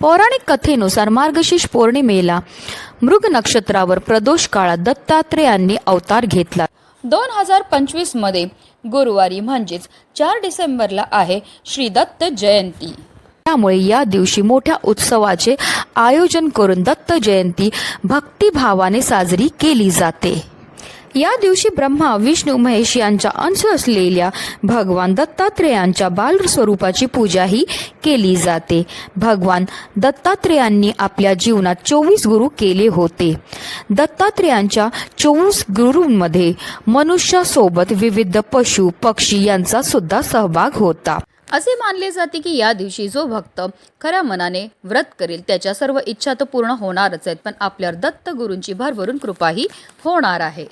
पौराणिक कथेनुसार मार्गशीर्ष पौर्णिमेला मृग नक्षत्रावर प्रदोष काळात दत्तात्रेयांनी अवतार घेतला. दोन हजार पंचवीसमध्ये गुरुवारी म्हणजेच चार डिसेंबरला आहे श्री दत्त जयंती. त्यामुळे या दिवशी मोठ्या उत्सवाचे आयोजन करून दत्त जयंती भक्तिभावाने साजरी केली जाते. या दिवशी ब्रह्मा विष्णू महेश यांचा अंश असलेल्या भगवान दत्तात्रेयांच्या बाल स्वरूपाची पूजाही केली जाते. भगवान दत्तात्रेयांनी आपल्या जीवनात चोवीस गुरु केले होते. दत्तात्रेयांच्या चोवीस गुरूंमध्ये मनुष्यासोबत विविध पशु पक्षी यांचा सुद्धा सहभाग होता. असे मानले जाते की या दिवशी जो भक्त खऱ्या मनाने व्रत करेल त्याच्या सर्व इच्छा तर पूर्ण होणारच आहेत पण आपल्यावर दत्त गुरूंची भरभरून कृपाही होणार आहे.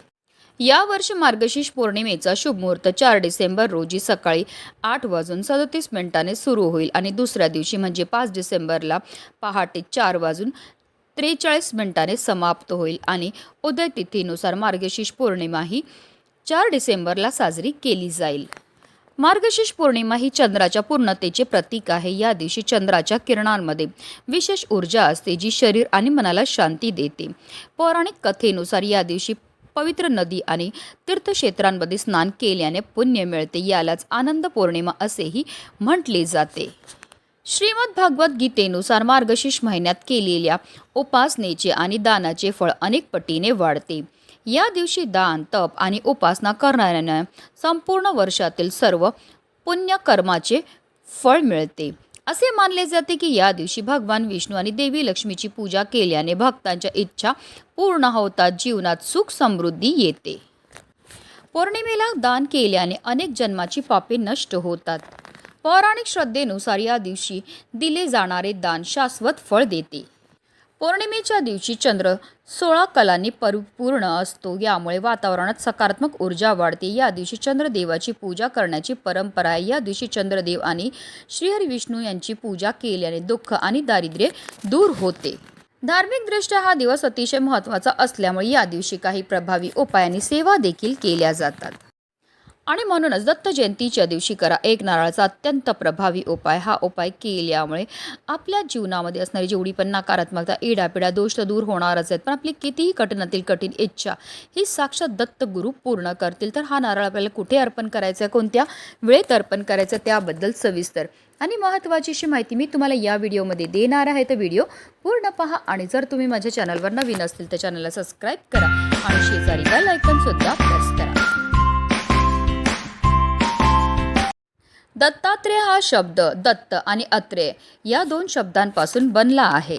या वर्षी मार्गशीर्ष पौर्णिमेचा शुभ मुहूर्त चार डिसेंबर रोजी सकाळी आठ वाजून सदतीस मिनिटाने सुरू होईल आणि दुसऱ्या दिवशी म्हणजे पाच डिसेंबरला पहाटे चार वाजून त्रेचाळीस मिनिटाने समाप्त होईल आणि उदय तिथीनुसार मार्गशीर्ष पौर्णिमा ही चार डिसेंबरला साजरी केली जाईल. मार्गशीर्ष पौर्णिमा ही चंद्राच्या पूर्णतेचे प्रतीक आहे. या दिवशी चंद्राच्या किरणांमध्ये विशेष ऊर्जा असते जी शरीर आणि मनाला शांती देते. पौराणिक कथेनुसार या दिवशी पवित्र नदी आणि तीर्थक्षेत्रांमध्ये स्नान केल्याने पुण्य मिळते यालाच आनंद पौर्णिमा असेही म्हटले जाते. श्रीमद भागवत गीतेनुसार मार्गशीर्ष महिन्यात केलेल्या उपासनेचे आणि दानाचे फळ अनेक पटीने वाढते. या दिवशी दान तप आणि उपासना करणाऱ्यांना संपूर्ण वर्षातील सर्व पुण्यकर्माचे फळ मिळते. असे मानले जाते की या दिवशी भगवान विष्णू आणि देवी लक्ष्मीची पूजा केल्याने भक्तांच्या इच्छा पूर्ण होतात जीवनात सुख समृद्धी येते. पौर्णिमेला दान केल्याने अनेक जन्माची पापे नष्ट होतात. पौराणिक श्रद्धेनुसार या दिवशी दिले जाणारे दान शाश्वत फळ देते. पौर्णिमेच्या दिवशी चंद्र सोळा कलांनी परिपूर्ण असतो. यामुळे वातावरणात सकारात्मक ऊर्जा वाढते. या दिवशी चंद्रदेवाची पूजा करण्याची परंपरा आहे. या दिवशी चंद्रदेव आणि श्रीहरी विष्णू यांची पूजा केल्याने दुःख आणि दारिद्र्य दूर होते. धार्मिकदृष्ट्या हा दिवस अतिशय महत्त्वाचा असल्यामुळे या दिवशी काही प्रभावी उपायांनी सेवा देखील केल्या जातात. आणि म्हणूनच दत्त जयंतीच्या दिवशी करा एक नारळाचा अत्यंत प्रभावी उपाय. हा उपाय केल्यामुळे आपल्या जीवनामध्ये असणारी जेवढी पण नकारात्मकता इडापिडा दोष तर दूर होणारच आहेत. पण आपली कितीही कठीणातील कठीण इच्छा ही साक्षात दत्त गुरु पूर्ण करतील. तर हा नारळ आपल्याला कुठे अर्पण करायचा आहे? कोणत्या वेळेत अर्पण करायचं आहे? त्याबद्दल सविस्तर आणि महत्त्वाची अशी माहिती मी तुम्हाला या व्हिडिओमध्ये देणार आहे. तर व्हिडिओ पूर्ण पहा आणि जर तुम्ही माझ्या चॅनलवर नवीन असतील तर चॅनलला सबस्क्राईब करा आणि शेजारी बेल आयकॉन सुद्धा करा दत्तात्रेय हा शब्द दत्त आणि अत्रेय या दोन शब्दांपासून बनला आहे.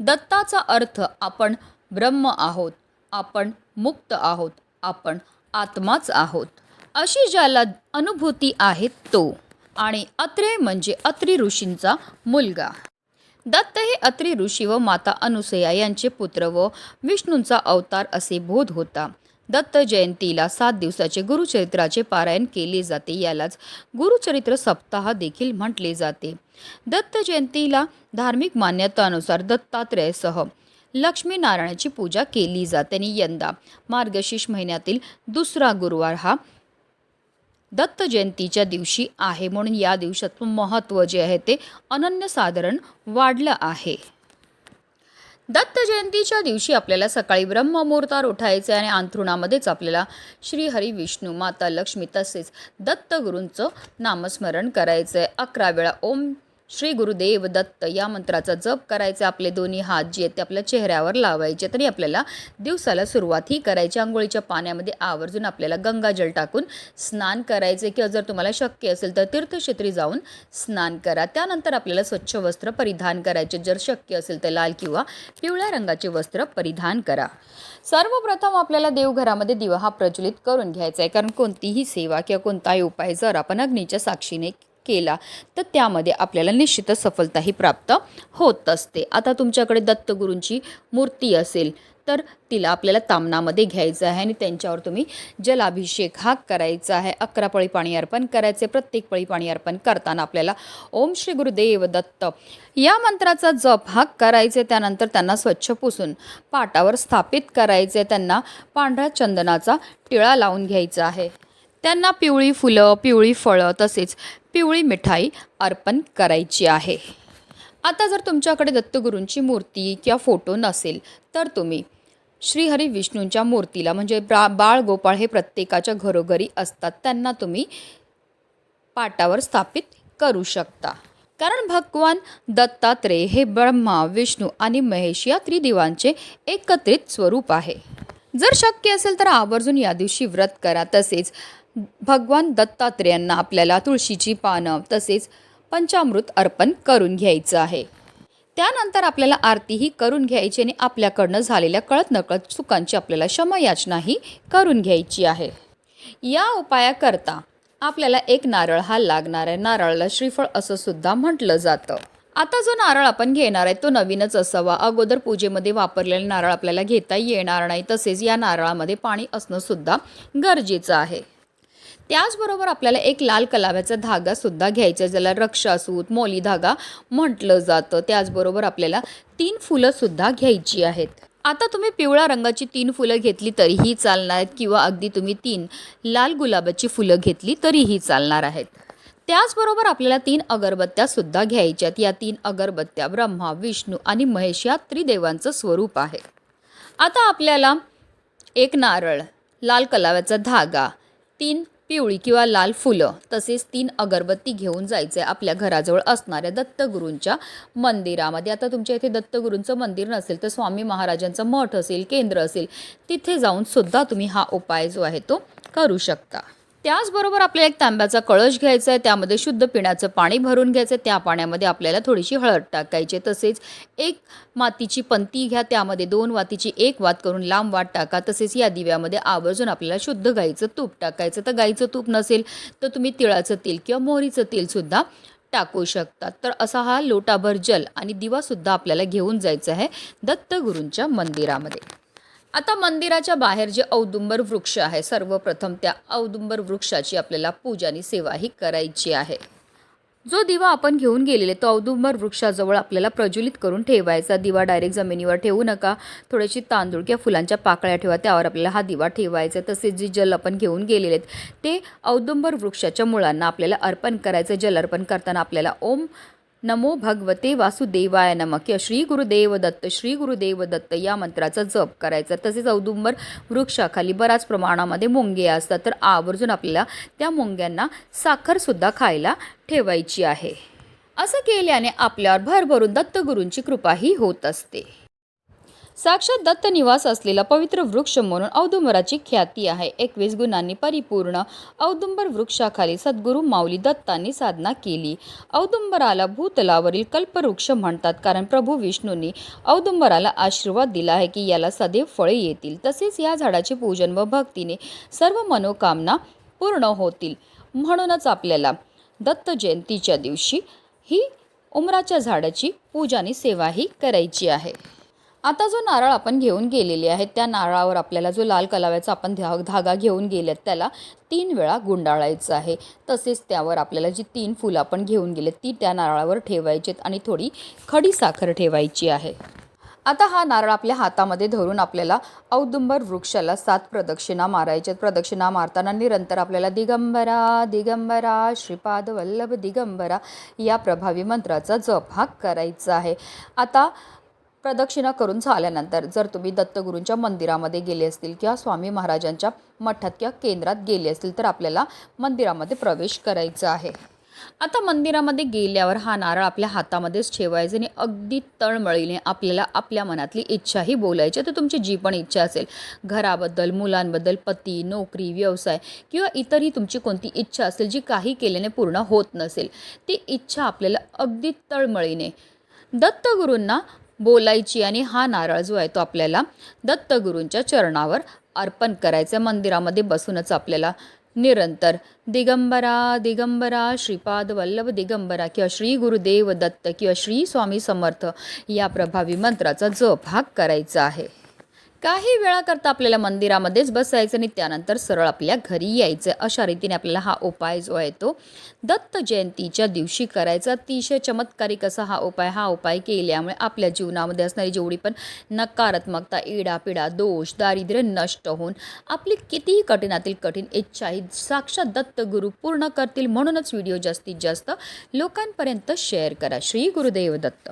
दत्ताचा अर्थ आपण ब्रह्म आहोत आपण मुक्त आहोत आपण आत्माच आहोत. अशी ज्याला अनुभूती आहे तो. आणि अत्रेय म्हणजे अत्रि ऋषींचा मुलगा. दत्त हे अत्रि ऋषी व माता अनुसया यांचे पुत्र व विष्णूंचा अवतार असे बोध होता. दत्त जयंतीला सात दिवसाचे गुरुचरित्राचे पारायण केले जाते. यालाच गुरुचरित्र सप्ताह देखील म्हटले जाते. दत्त जयंतीला धार्मिक मान्यतानुसार दत्तात्रेयसह लक्ष्मीनारायणाची पूजा केली जाते आणि यंदा मार्गशीर्ष महिन्यातील दुसरा गुरुवार हा दत्त जयंतीच्या दिवशी आहे. म्हणून या दिवसाचं महत्त्व जे आहे ते अनन्यसाधारण वाढलं आहे. दत्त जयंतीच्या दिवशी आपल्याला सकाळी ब्रह्ममुहूर्तावर उठायचे आणि अंथरुणामध्येच आपल्याला श्री हरी विष्णू माता लक्ष्मी तसेच दत्तगुरूंचं नामस्मरण करायचं आहे अकरा वेळा ओम श्री गुरुदेव दत्त या मंत्राचा जप करायचा. आपले दोन्ही हात जे आहेत ते आपल्या चेहऱ्यावर लावायचे. तरी आपल्याला दिवसाला सुरुवात ही करायची. आंघोळीच्या पाण्यामध्ये आवर्जून आपल्याला गंगाजल टाकून स्नान करायचे. किंवा जर तुम्हाला शक्य असेल तर तीर्थक्षेत्री जाऊन स्नान करा. त्यानंतर आपल्याला स्वच्छ वस्त्र परिधान करायचे. जर शक्य असेल तर लाल किंवा पिवळ्या रंगाचे वस्त्र परिधान करा. सर्वप्रथम आपल्याला देवघरामध्ये दिवा हा प्रज्वलित करून घ्यायचा आहे. कारण कोणतीही सेवा किंवा कोणताही उपाय जर आपण अग्नीच्या साक्षीने केला तर त्यामध्ये आपल्याला निश्चितच सफलताही प्राप्त होत असते. आता तुमच्याकडे दत्तगुरूंची मूर्ती असेल तर तिला आपल्याला तामणामध्ये घ्यायचं आहे आणि त्यांच्यावर तुम्ही जलाभिषेक हा करायचा आहे. अकरा पळी पाणी अर्पण करायचे प्रत्येक पळी पाणी अर्पण करताना आपल्याला ओम श्री गुरुदेव दत्त या मंत्राचा जप हा करायचे त्यानंतर त्यांना स्वच्छ पुसून पाटावर स्थापित करायचे त्यांना पांढऱ्या चंदनाचा टिळा लावून घ्यायचा आहे. त्यांना पिवळी फुलं पिवळी फळं तसेच पिवळी मिठाई अर्पण करायची आहे. आता जर तुमच्याकडे दत्तगुरूंची मूर्ती किंवा फोटो नसेल तर तुम्ही श्रीहरी विष्णूंच्या मूर्तीला म्हणजे बा बाळ गोपाळ हे प्रत्येकाच्या घरोघरी असतात त्यांना तुम्ही पाटावर स्थापित करू शकता. कारण भगवान दत्तात्रेय हे ब्रह्मा विष्णू आणि महेश या त्रिदेवांचे एकत्रित स्वरूप आहे. जर शक्य असेल तर आवर्जून या दिवशी व्रत करा. तसेच भगवान दत्तात्रेयांना आपल्याला तुळशीची पानं तसेच पंचामृत अर्पण करून घ्यायचं आहे. त्यानंतर आपल्याला आरतीही करून घ्यायची आणि आपल्याकडनं झालेल्या कळत नकळत चुकांची आपल्याला क्षमायाचनाही करून घ्यायची आहे. या उपायाकरता आपल्याला एक नारळ हा लागणार आहे. नारळाला श्रीफळ असं सुद्धा म्हटलं जातं. आता जो नारळ आपण घेणार आहे तो नवीनच असावा. अगोदर पूजेमध्ये वापरलेला नारळ आपल्याला घेता येणार नाही. तसेच या नारळामध्ये पाणी असणं सुद्धा गरजेचं आहे. त्याचबरोबर आपल्याला एक लाल कलाव्याचा धागासुद्धा घ्यायचा आहे, ज्याला रक्षासूत मोली धागा म्हटलं जातं. त्याचबरोबर आपल्याला तीन फुलंसुद्धा घ्यायची आहेत. आता तुम्ही पिवळ्या रंगाची तीन फुलं घेतली तरीही चालणार आहेत किंवा अगदी तुम्ही तीन लाल गुलाबाची फुलं घेतली तरीही चालणार आहेत. त्याचबरोबर आपल्याला तीन अगरबत्त्या सुद्धा घ्यायच्यात. या तीन अगरबत्त्या ब्रह्मा विष्णू आणि महेश या त्रिदेवांचं स्वरूप आहे. आता आपल्याला एक नारळ लाल कलाव्याचा धागा तीन पिवळी किंवा लाल फुलं तसेच तीन अगरबत्ती घेऊन जायचं आहे आपल्या घराजवळ असणाऱ्या दत्तगुरूंच्या मंदिरामध्ये. आता तुमच्या इथे दत्तगुरूंचं मंदिर नसेल तर स्वामी महाराजांचं मठ असेल केंद्र असेल तिथे जाऊन सुद्धा तुम्ही हा उपाय जो आहे तो करू शकता. त्याचबरोबर आपल्याला एक तांब्याचा कळश घ्यायचा आहे त्यामध्ये शुद्ध पिण्याचं पाणी भरून घ्यायचं आहे त्या पाण्यामध्ये आपल्याला थोडीशी हळद टाकायची आहे. तसेच एक मातीची पंती घ्या त्यामध्ये दोन वातीची एक वात करून लांब वात टाका. तसेच या दिव्यामध्ये आवर्जून आपल्याला शुद्ध गाईचं तूप टाकायचं. तर गाईचं तूप नसेल तर तुम्ही तिळाचं तेल किंवा मोहरीचं तेलसुद्धा टाकू शकतात तर असा हा लोटाभर जल आणि दिवासुद्धा आपल्याला घेऊन जायचं आहे दत्तगुरूंच्या मंदिरामध्ये. आता मंदिराच्या बाहेर जे औदुंबर वृक्ष आहे सर्वप्रथम त्या औदुंबर वृक्षाची आपल्याला पूजा आणि सेवाही करायची आहे. जो दिवा आपण घेऊन गेलेले तो औदुंबर वृक्षाजवळ आपल्याला प्रज्वलित करून ठेवायचा. दिवा डायरेक्ट जमिनीवर ठेवू नका. थोडीशी तांदूळ किंवा फुलांच्या पाकळ्या ठेवा त्यावर आपल्याला हा दिवा ठेवायचा. तसेच जे जल आपण घेऊन गेलेले आहेत ते औदुंबर वृक्षाच्या मुळांना आपल्याला अर्पण करायचं. जल अर्पण करताना आपल्याला ओम नमो भगवते वासुदेवाय नमक श्री गुरुदेव दत्त श्री गुरुदेव दत्त या मंत्राचा जप करायचा. तसेच औदुंबर वृक्षाखाली बऱ्याच प्रमाणामध्ये मुंगे असतात. तर आवर्जून आपल्याला त्या मुंग्यांना साखरसुद्धा खायला ठेवायची आहे. असं केल्याने आपल्यावर भरभरून दत्तगुरूंची कृपाही होत असते. साक्षात दत्त निवास असलेला पवित्र वृक्ष म्हणून औदुंबराची ख्याती आहे. एकवीस गुणांनी परिपूर्ण औदुंबर वृक्षाखाली सद्गुरू माऊली दत्तांनी साधना केली. औदुंबराला भूतलावरील कल्पवृक्ष म्हणतात कारण प्रभू विष्णूंनी औदुंबराला आशीर्वाद दिला आहे की याला सदैव फळे येतील. तसेच या झाडाचे पूजन व भक्तीने सर्व मनोकामना पूर्ण होतील. म्हणूनच आपल्याला दत्त जयंतीच्या दिवशी ही उमराच्या झाडाची पूजा आणि सेवाही करायची आहे. आता जो नारळ आपण घेऊन गेलेले आहेत त्या नारळावर आपल्याला जो लाल कलाव्याचा आपण धा धागा घेऊन गेलेत त्याला तीन वेळा गुंडाळायचं आहे. तसेच त्यावर आपल्याला जी तीन फुलं आपण घेऊन गेलेत ती त्या नारळावर ठेवायची आणि थोडी खडी साखर ठेवायची आहे. आता हा नारळ आपल्या हातामध्ये धरून आपल्याला औदुंबर वृक्षाला सात प्रदक्षिणा मारायच्यात. प्रदक्षिणा मारताना निरंतर आपल्याला दिगंबरा दिगंबरा श्रीपाद वल्लभ दिगंबरा या प्रभावी मंत्राचा जप हा करायचा आहे. आता प्रदक्षिणा करून झाल्यानंतर जर तुम्ही दत्तगुरूंच्या मंदिरामध्ये गेले असतील किंवा स्वामी महाराजांच्या मठात किंवा केंद्रात गेले असतील तर आपल्याला मंदिरामध्ये प्रवेश करायचा आहे. आता मंदिरामध्ये गेल्यावर हा नारळ आपल्या हातामध्येच ठेवायचा आणि अगदी तळमळीने आपल्याला आपल्या मनातली इच्छाही बोलायची तर तुमची जी पण इच्छा असेल घराबद्दल मुलांबद्दल पती नोकरी व्यवसाय किंवा इतरही तुमची कोणती इच्छा असेल जी काही केल्याने पूर्ण होत नसेल ती इच्छा आपल्याला अगदी तळमळीने दत्तगुरूंना बोलायची आणि हा नारळ जो आहे तो आपल्याला दत्तगुरूंच्या चरणावर अर्पण करायचं मंदिरामध्ये बसूनच आपल्याला निरंतर दिगंबरा दिगंबरा श्रीपाद वल्लभ दिगंबरा किंवा श्री गुरुदेव दत्त किंवा श्री स्वामी समर्थ या प्रभावी मंत्राचा जप हा करायचा आहे. काही वेळाकरता आपल्याला मंदिरामध्येच बसायचं आणि त्यानंतर सरळ आपल्या घरी यायचं. अशा रीतीने आपल्याला हा उपाय जो आहे तो दत्त जयंतीच्या दिवशी करायचा. अतिशय चमत्कारिक असा हा उपाय हा उपाय केल्यामुळे आपल्या जीवनामध्ये असणारी जेवढी पण नकारात्मकता इडापिडा दोष दारिद्र्य नष्ट होऊन आपली कितीही कठीणातील कठीण इच्छाही साक्षात दत्त गुरु पूर्ण करतील. म्हणूनच व्हिडिओ जास्तीत जास्त लोकांपर्यंत शेअर करा. श्री गुरुदेव दत्त.